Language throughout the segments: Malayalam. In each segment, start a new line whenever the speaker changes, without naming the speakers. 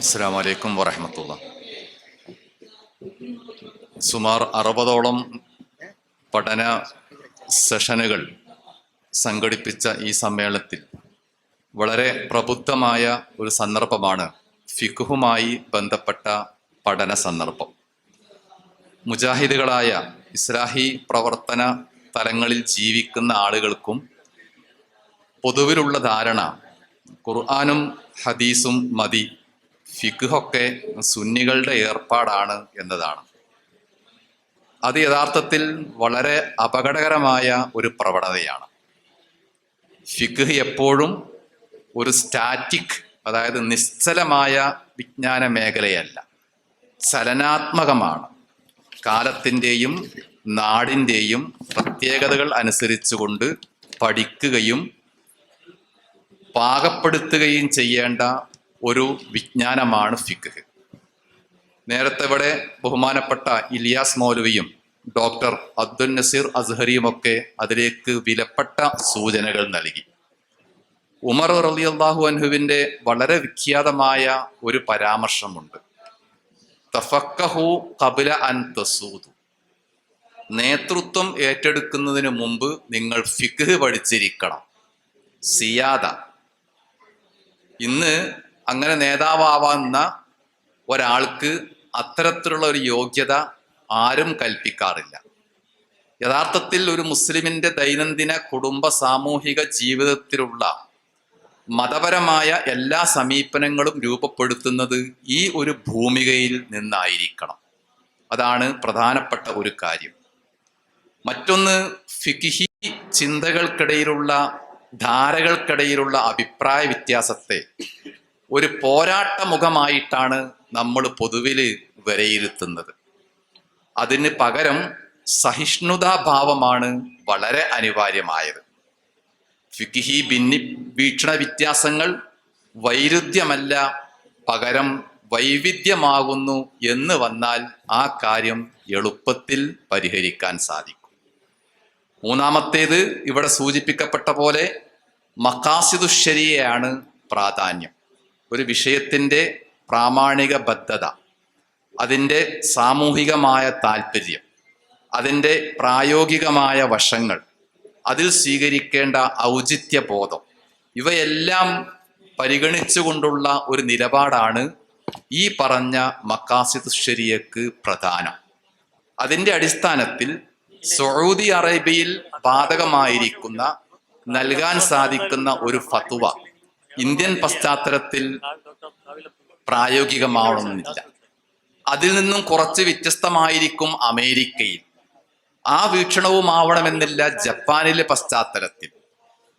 അസ്സാം വലൈക്കും വറഹമത്തുള്ള സുമാർ അറുപതോളം പഠന സെഷനുകൾ സംഘടിപ്പിച്ച ഈ സമ്മേളനത്തിൽ വളരെ പ്രബുദ്ധമായ ഒരു സന്ദർഭമാണ് ഫിഖുഹുമായി ബന്ധപ്പെട്ട പഠന സന്ദർഭം. മുജാഹിദുകളായ ഇസ്ലാഹി പ്രവർത്തന തലങ്ങളിൽ ജീവിക്കുന്ന ആളുകൾക്കും പൊതുവിലുള്ള ധാരണ ഖുർആാനും ഹദീസും മതി. ഫിഖുഹൊക്കെ സുന്നികളുടെ ഏർപ്പാടാണ് എന്നതാണ്. അത് യഥാർത്ഥത്തിൽ വളരെ അപകടകരമായ ഒരു പ്രവണതയാണ്. ഫിഖ് എപ്പോഴും ഒരു സ്റ്റാറ്റിക് അതായത് നിശ്ചലമായ വിജ്ഞാന മേഖലയല്ല. ചലനാത്മകമാണ്. കാലത്തിന്റെയും നാടിന്റെയും പ്രത്യേകതകൾ അനുസരിച്ചുകൊണ്ട് പഠിക്കുകയും പാകപ്പെടുത്തുകയും ചെയ്യേണ്ട ഒരു വിജ്ഞാനമാണ് ഫിഖ്. നേരത്തെ ഇവിടെ ബഹുമാനപ്പെട്ട ഇലിയാസ് മൗലവിയും ഡോക്ടർ അബ്ദുൽ നസീർ അസ്ഹറിയുമൊക്കെ അതിലേക്ക് വിലപ്പെട്ട സൂചനകൾ നൽകി. ഉമർ റളിയല്ലാഹു അൻഹുവിന്റെ വളരെ വിഖ്യാതമായ ഒരു പരാമർശമുണ്ട്. തഫക്കഹു കപില അൻ തസൂദു. നേതൃത്വം ഏറ്റെടുക്കുന്നതിന് മുമ്പ് നിങ്ങൾ ഫിഖ് പഠിച്ചിരിക്കണം. സിയാദ. ഇന്ന് അങ്ങനെ നേതാവാവുന്ന ഒരാൾക്ക് അത്തരത്തിലുള്ള ഒരു യോഗ്യത ആരും കൽപ്പിക്കാറില്ല. യഥാർത്ഥത്തിൽ ഒരു മുസ്ലിമിന്റെ ദൈനംദിന കുടുംബ സാമൂഹിക ജീവിതത്തിലുള്ള മതപരമായ എല്ലാ സമീപനങ്ങളും രൂപപ്പെടുത്തുന്നത് ഈ ഒരു ഭൂമികയിൽ നിന്നായിരിക്കണം. അതാണ് പ്രധാനപ്പെട്ട ഒരു കാര്യം. മറ്റൊന്ന് ഫിഖി ചിന്തകൾക്കിടയിലുള്ള ധാരകൾക്കിടയിലുള്ള അഭിപ്രായ വ്യത്യാസത്തെ ഒരു പോരാട്ട മുഖമായിട്ടാണ് നമ്മൾ പൊതുവിൽ വിലയിരുത്തുന്നത് അതിന് പകരം സഹിഷ്ണുതാഭാവമാണ് വളരെ അനിവാര്യമായത്. ഫിക്കിഹി ഭിന്നി വീക്ഷണ വ്യത്യാസങ്ങൾ വൈരുദ്ധ്യമല്ല പകരം വൈവിധ്യമാകുന്നു എന്ന് വന്നാൽ ആ കാര്യം എളുപ്പത്തിൽ പരിഹരിക്കാൻ സാധിക്കും. മൂന്നാമത്തേത് ഇവിടെ സൂചിപ്പിക്കപ്പെട്ട പോലെ മക്കാസിദുശ്ശരിയാണ് പ്രാധാന്യം. ഒരു വിഷയത്തിന്റെ പ്രാമാണിക ബദ്ധത അതിന്റെ സാമൂഹികമായ താല്പര്യം അതിന്റെ പ്രായോഗികമായ വശങ്ങൾ അതിൽ സ്വീകരിക്കേണ്ട ഔചിത്യ ബോധം ഇവയെല്ലാം പരിഗണിച്ചുകൊണ്ടുള്ള ഒരു നിലപാടാണ് ഈ പറഞ്ഞ മക്കാസിദ് ശരിയക്ക് പ്രധാനം. അതിന്റെ അടിസ്ഥാനത്തിൽ സൗദി അറേബ്യയിൽ ബാധകമായിരിക്കുന്ന നൽകാൻ സാധിക്കുന്ന ഒരു ഫത്വ ഇന്ത്യൻ പശ്ചാത്തലത്തിൽ പ്രായോഗികമാവണമെന്നില്ല. അതിൽ നിന്നും കുറച്ച് വ്യത്യസ്തമായിരിക്കും അമേരിക്കയിൽ. ആ വീക്ഷണവുമാവണമെന്നില്ല ജപ്പാനിലെ പശ്ചാത്തലത്തിൽ.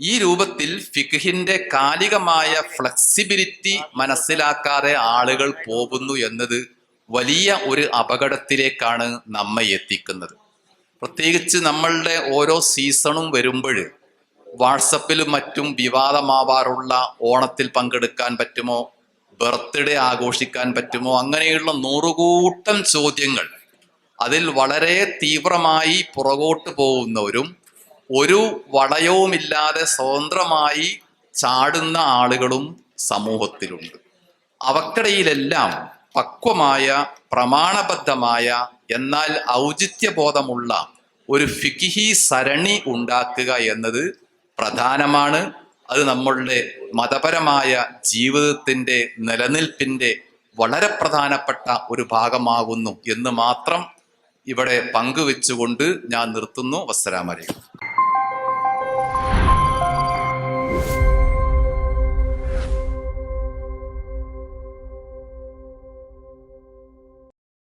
ഈ രൂപത്തിൽ ഫിഖിന്റെ കാലികമായ ഫ്ലെക്സിബിലിറ്റി മനസ്സിലാക്കാതെ ആളുകൾ പോകുന്നു എന്നത് വലിയ ഒരു അപകടത്തിലേക്കാണ് നമ്മെ എത്തിക്കുന്നത്. പ്രത്യേകിച്ച് നമ്മളുടെ ഓരോ സീസണും വരുമ്പോൾ വാട്സപ്പിലും മറ്റും വിവാദമാവാറുള്ള ഓണത്തിൽ പങ്കെടുക്കാൻ പറ്റുമോ? ബർത്ത്ഡേ ആഘോഷിക്കാൻ പറ്റുമോ? അങ്ങനെയുള്ള നൂറുകൂട്ടം ചോദ്യങ്ങൾ അതിൽ വളരെ തീവ്രമായി പുറകോട്ട് പോകുന്നവരും ഒരു വളയവുമില്ലാതെ സ്വതന്ത്രമായി ചാടുന്ന ആളുകളും സമൂഹത്തിലുണ്ട്. അവക്കിടയിലെല്ലാം പക്വമായ പ്രമാണബദ്ധമായ എന്നാൽ ഔചിത്യബോധമുള്ള ഒരു ഫിക്കിഹി സരണി ഉണ്ടാക്കുക എന്നത് പ്രധാനമാണ്. അത് നമ്മളുടെ മതപരമായ ജീവിതത്തിന്റെ നിലനിൽപ്പിന്റെ വളരെ പ്രധാനപ്പെട്ട ഒരു ഭാഗമാകുന്നു എന്ന് മാത്രം ഇവിടെ പങ്കുവെച്ചുകൊണ്ട് ഞാൻ നിർത്തുന്നു. വസ്സലാമലൈക്കും.